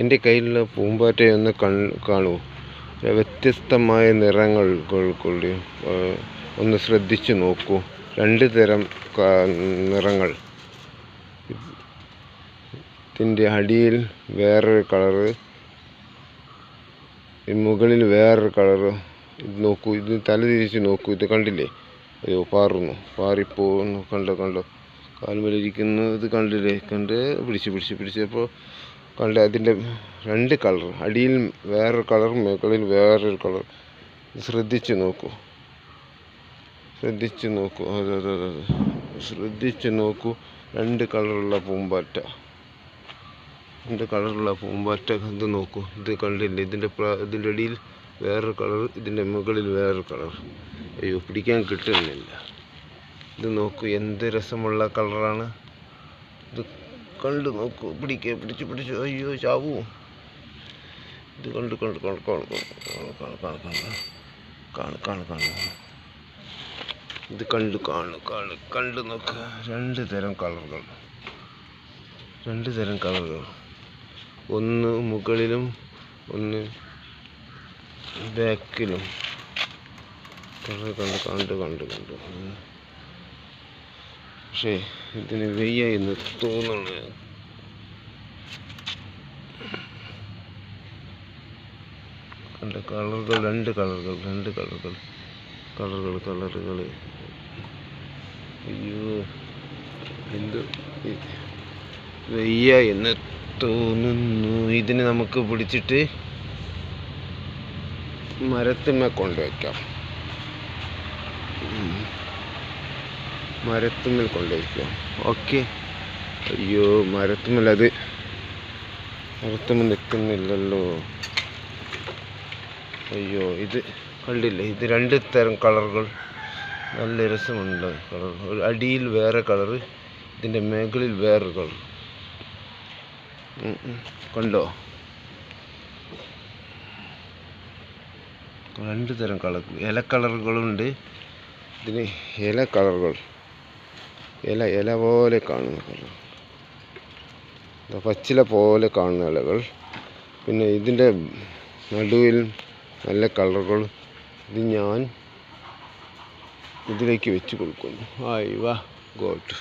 എന്റെ കയ്യിലുള്ള പൂമ്പാറ്റയൊന്ന് കൺ കാണൂ. വ്യത്യസ്തമായ നിറങ്ങൾ ഒന്ന് ശ്രദ്ധിച്ചു നോക്കൂ. രണ്ട് തരം നിറങ്ങൾ. ഇതിന്റെ അടിയിൽ വേറൊരു കളറ് മുകളിൽ വേറൊരു കളറ്. ഇത് നോക്കൂ ഇത് തല തിരിച്ച് നോക്കൂ. ഇത് കണ്ടില്ലേ? അയ്യോ പാറുന്നു. പാറിപ്പോന്നു കണ്ടോ കണ്ടോ? ഇത് കണ്ടില്ലേ? കണ്ട് പിടിച്ച് പിടിച്ച് പിടിച്ചപ്പോൾ കണ്ട് അതിന്റെ രണ്ട് കളർ അടിയിൽ വേറൊരു കളർ മുകളിൽ വേറൊരു കളർ. ശ്രദ്ധിച്ച് നോക്കൂ. ശ്രദ്ധിച്ച് നോക്കൂ. അതെ അതെ അതെ ശ്രദ്ധിച്ച് നോക്കൂ. രണ്ട് കളറുള്ള പൂമ്പാറ്റ. രണ്ട് കളറുള്ള പൂമ്പാറ്റ ഇത് നോക്കൂ. ഇത് കണ്ടില്ല? ഇതിന്റെ ഇതിന്റെ അടിയിൽ വേറൊരു കളർ ഇതിന്റെ മുകളിൽ വേറൊരു കളർ. അയ്യോ പിടിക്കാൻ കിട്ടുന്നില്ല. ഇത് നോക്കൂ എന്ത് രസമുള്ള കളറാണ്. ഇത് കണ്ട് നോക്കൂ. പിടിക്കുക പിടിച്ച് പിടിച്ച്. അയ്യോ ചാവൂ. ഇത് കണ്ട് കണ്ട് കണ്ട് കാണു കാണു കാണു ഇത് കണ്ടു കാണു കാണു കണ്ടു നോക്കുക രണ്ട് തരം കളറുകൾ. രണ്ട് തരം കളറുകൾ. ഒന്ന് മുകളിലും ഒന്ന് ബാക്കിലും. കളർ കണ്ട് കണ്ട് കണ്ട് കണ്ട്. പക്ഷേ ഇതിന് വെയ്യ എന്ന് തോന്നുന്നു. കണ്ട കളറുകൾ രണ്ട് കളറുകൾ രണ്ട് കളറുകൾ കളറുകൾ കളറുകൾ. അയ്യോ എന്ത് വെയ്യ എന്ന് തോന്നുന്നു. ഇതിന് നമുക്ക് പിടിച്ചിട്ട് മരത്തിന്മേ കൊണ്ടുവയ്ക്കാം. മരത്തുമ്മൽ കൊണ്ടിരിക്കുക ഓക്കെ. അയ്യോ മരത്തുമ്മൽ അത് മരത്തുമ്മൽ നിൽക്കുന്നില്ലല്ലോ. അയ്യോ ഇത് കണ്ടില്ലേ? ഇത് രണ്ട് തരം കളറുകൾ. നല്ല രസമുണ്ട്. കളർ ഒരു അടിയിൽ വേറെ കളറ് ഇതിന്റെ മേഖലയിൽ വേറെ കളർ കണ്ടോ? രണ്ട് തരം കളർ ഇല കളറുകളുണ്ട്. ഇതിന് ഇല കളറുകൾ. ഇല ഇല പോലെ കാണുന്ന. പച്ചില പോലെ കാണുന്ന ഇലകൾ. പിന്നെ ഇതിന്റെ നടുവിൽ നല്ല കളറുകൾ ഇത് ഞാൻ ഇതിലേക്ക് വെച്ച് കൊടുക്കുന്നു. ആയി വാ ഗോട്ട്